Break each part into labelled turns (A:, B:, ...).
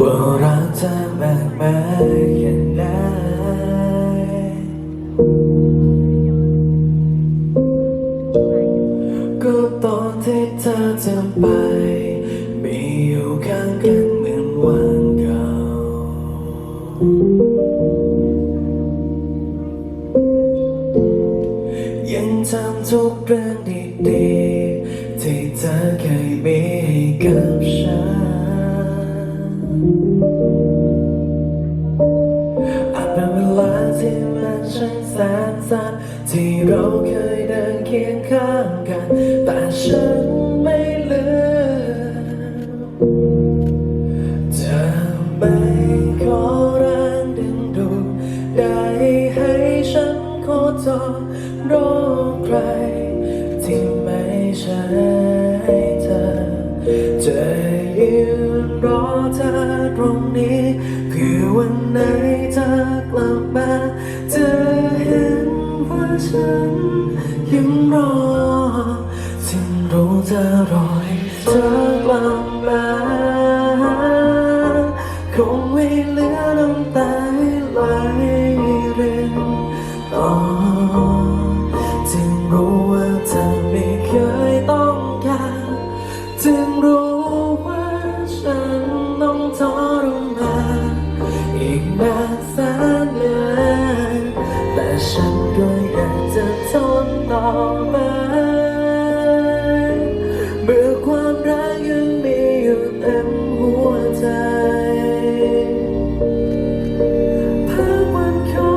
A: ว่ารักเธอมากมายแค่ไหนก็ตอนที่เธอจะไป มีอยู่ข้างกันเหมือนวันเก่ายังจำทุกเรื่องดีๆที่เธอเคยมีให้กับฉัน ช่างแสนสั้นที่เราเคยเดินเคียงข้างกัน แต่ฉันไม่ลืมจะไม่ขอแรงดึงดูดได้ให้ฉันโคจรรอใคร ที่ไม่ใช่เธอ จะยืนรอเธอตรงนี้เพื่อวันไหน ฉันยังรอที่รู้เธอรอให้เธอกลับมาคงไม่เหลือน้ำตาไหลเรินต่อจึงรู้ว่าเธอไม่เคยต้องการจึงรู้ว่าฉันต้องทรมานอีกนานแสนาน ฉันก็อยากจะทนต่อไปเมื่อความรักยังมีอยู่เต็มหัวใจภาพวันขอ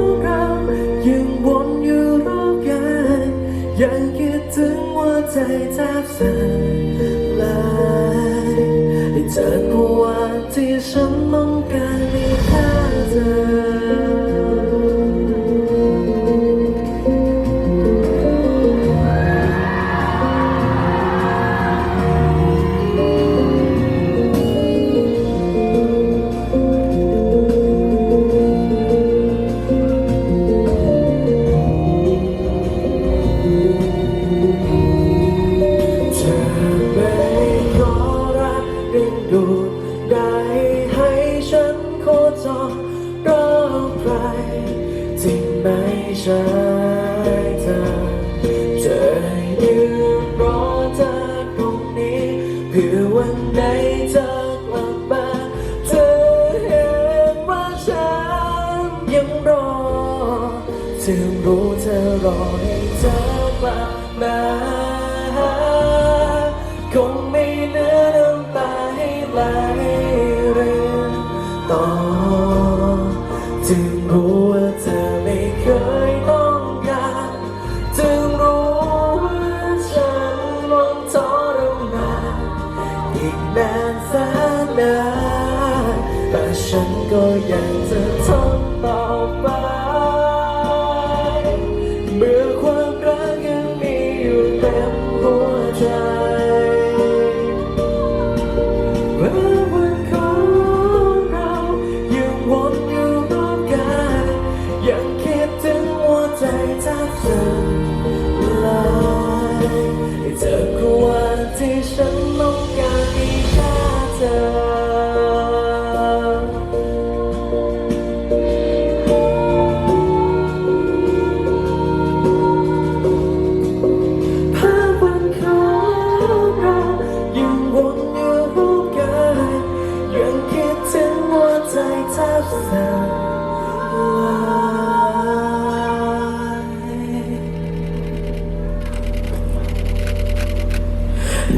A: งเรายังวนอยู่รอบกายยังคิดถึงหัวใจแทบสั่นลายได้เจอผู้ว่าที่ฉันต้องการมีแค่เธอ ไม่ใช่เธอจะยืนรอเธอตรงนี้เพื่อวันไหนเธอกลับมาเธอเห็นว่าฉันยังรอถึงรู้เธอรอให้เธอกลับมาคงไม่เหลือน้ำตาให้ไหลรินต่อถึงรู้ว่าเธอไม่เคย อีกนานแสนนานแต่ฉันก็ยังจะทน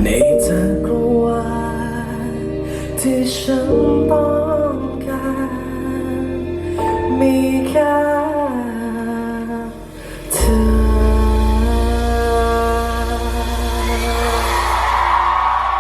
A: ในจักรวาลที่ฉันต้อง